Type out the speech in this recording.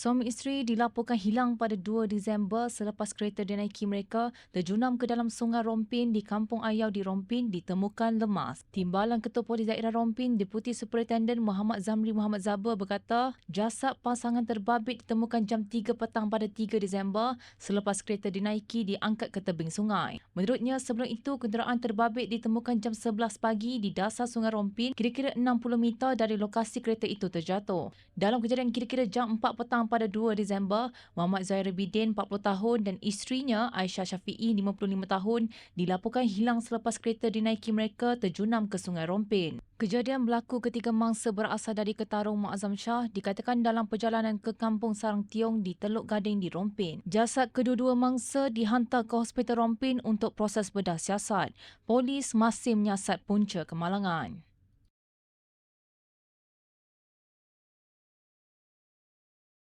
Suami isteri dilaporkan hilang pada 2 Disember selepas kereta dinaiki mereka terjunam ke dalam sungai Rompin di Kampung Ayau di Rompin ditemukan lemas. Timbalan Ketua Polis Daerah Rompin, Deputi Superintenden Muhammad Zamri Muhammad Zaber berkata, jasad pasangan terbabit ditemukan jam 3 petang pada 3 Disember selepas kereta dinaiki diangkat ke tebing sungai. Menurutnya, sebelum itu kenderaan terbabit ditemukan jam 11 pagi di dasar sungai Rompin kira-kira 60 meter dari lokasi kereta itu terjatuh. Dalam kejadian kira-kira jam 4 petang petang pada 2 Disember, Muhammad Zairi Bidin 40 tahun dan isterinya Aisyah Syafi'i 55 tahun dilaporkan hilang selepas kereta dinaiki mereka terjunam ke Sungai Rompin. Kejadian berlaku ketika mangsa berasal dari Ketarung Muazzam Shah dikatakan dalam perjalanan ke Kampung Sarang Tiong di Teluk Gading di Rompin. Jasad kedua-dua mangsa dihantar ke Hospital Rompin untuk proses bedah siasat. Polis masih menyiasat punca kemalangan.